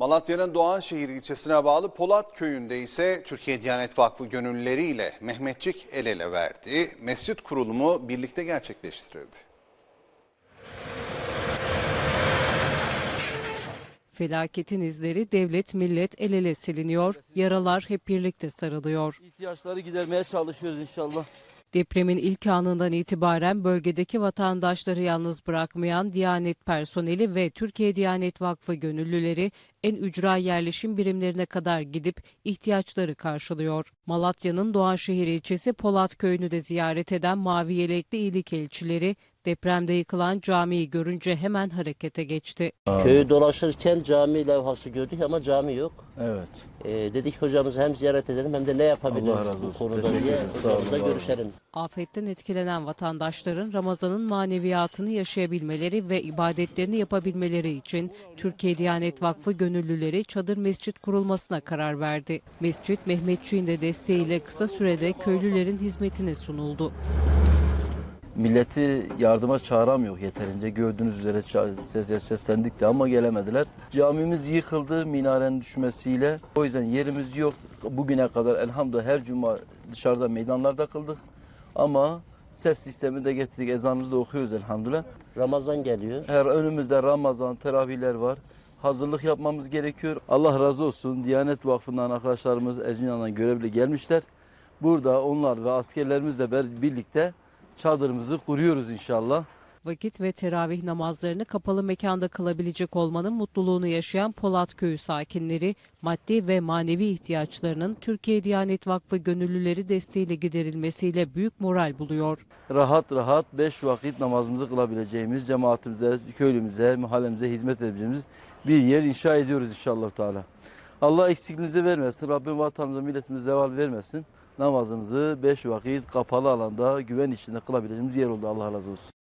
Malatya'nın Doğanşehir ilçesine bağlı Polat köyünde ise Türkiye Diyanet Vakfı gönüllüleriyle Mehmetçik el ele verdi. Mescit kurulumu birlikte gerçekleştirildi. Felaketin izleri devlet millet el ele siliniyor, yaralar hep birlikte sarılıyor. İhtiyaçları gidermeye çalışıyoruz inşallah. Depremin ilk anından itibaren bölgedeki vatandaşları yalnız bırakmayan Diyanet personeli ve Türkiye Diyanet Vakfı gönüllüleri en ücra yerleşim birimlerine kadar gidip ihtiyaçları karşılıyor. Malatya'nın Doğanşehir ilçesi Polat köyünü de ziyaret eden mavi yelekli iyilik elçileri depremde yıkılan camiyi görünce hemen harekete geçti. Köyü dolaşırken cami levhası gördük ama cami yok. Evet. Ee, dedik hocamızı hem ziyaret edelim hem de ne yapabiliriz bu konuda Teşekkür diye ederim. Sağ olun, hocamızla var olun. görüşelim. Afetten etkilenen vatandaşların Ramazan'ın maneviyatını yaşayabilmeleri ve ibadetlerini yapabilmeleri için Türkiye Diyanet Vakfı gönüllüleri çadır mescit kurulmasına karar verdi. Mescit Mehmetçiğin de desteğiyle kısa sürede köylülerin hizmetine sunuldu. Milleti yardıma çağıramıyor yeterince. Gördüğünüz üzere seslendik de ama gelemediler. Camimiz yıkıldı minarenin düşmesiyle. O yüzden yerimiz yok. Bugüne kadar elhamdülillah her cuma dışarıda meydanlarda kıldık. Ama ses sistemi de getirdik. Ezanımızı da okuyoruz elhamdülillah. Ramazan geliyor. Her önümüzde Ramazan, teravihler var. Hazırlık yapmamız gerekiyor. Allah razı olsun. Diyanet Vakfı'ndan arkadaşlarımız Erzincan'dan görevli gelmişler. Burada onlar ve askerlerimizle birlikte çadırımızı kuruyoruz inşallah. Vakit ve teravih namazlarını kapalı mekanda kılabilecek olmanın mutluluğunu yaşayan Polat Köyü sakinleri maddi ve manevi ihtiyaçlarının Türkiye Diyanet Vakfı gönüllüleri desteğiyle giderilmesiyle büyük moral buluyor. Rahat rahat beş vakit namazımızı kılabileceğimiz, cemaatimize, köylümüze, mahallemize hizmet edebileceğimiz bir yer inşa ediyoruz inşallah Teala. Allah eksikliğinizi vermesin. Rabbim vatanımıza, milletimize zeval vermesin. Namazımızı beş vakit kapalı alanda güven içinde kılabileceğimiz yer oldu. Allah razı olsun.